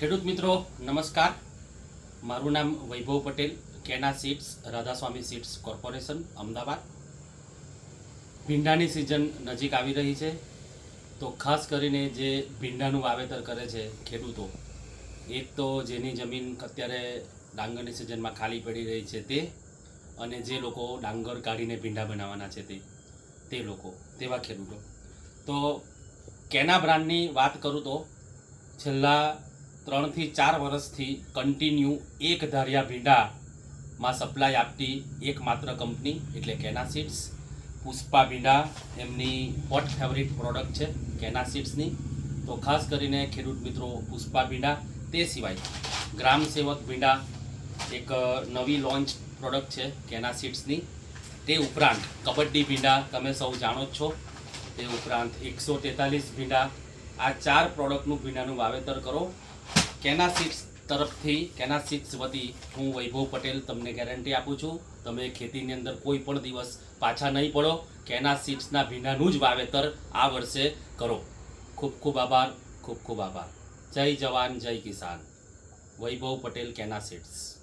ખેડૂત મિત્રો, નમસ્કાર. મારું નામ Vaibhav Patel, Kena seeds, Radhaswami seeds corporation, Ahmedabad. ભીંડાની season નજીક આવી રહી છે. તો ખાસ કરીને જે ભીંડાનું વાવેતર કરે છે ખેડૂતો એક તો જેની જમીન અત્યારે ડાંગરની સિઝનમાં ખાલી પડી રહી છે તે, અને જે લોકો ડાંગર કાઢીને ભીંડા બનાવવાના છે તે તે લોકો, તેવા ખેડૂતો. તો કેના બ્રાન્ડની વાત કરું તો, છેલ્લા ત્રણથી ચાર વર્ષથી કન્ટિન્યુ એક ધાર્યા ભીંડામાં સપ્લાય આપતી એકમાત્ર કંપની એટલે કેના સીડ્સ પુષ્પા ભીંડા એમની હોટ ફેવરિટ પ્રોડક્ટ છે કેના સીડ્સની તો ખાસ કરીને ખેડૂત મિત્રો, પુષ્પા ભીંડા, તે સિવાય ગ્રામ સેવક ભીંડા એક નવી લોન્ચ પ્રોડક્ટ છે કેના સીડ્સની તે ઉપરાંત કબડ્ડી ભીંડા તમે સૌ જાણો જ છો. તે ઉપરાંત એકસો તેતાલીસ ભીંડા આ ચાર પ્રોડક્ટનું ભીંડાનું વાવેતર કરો. કેના સીડ્સ તરફથી, કેના સીડ્સ વતી હું વૈભવ પટેલ તમને ગેરંટી આપું છું. તમે ખેતીની અંદર કોઈ પણ દિવસ પાછા નહીં પડો. કેના સીડ્સના ભીંડાનું જ વાવેતર આ વર્ષે કરો. ખૂબ ખૂબ આભાર, ખૂબ ખૂબ આભાર. જય જવાન, જય કિસાન. વૈભવ પટેલ કેના સીડ્સ.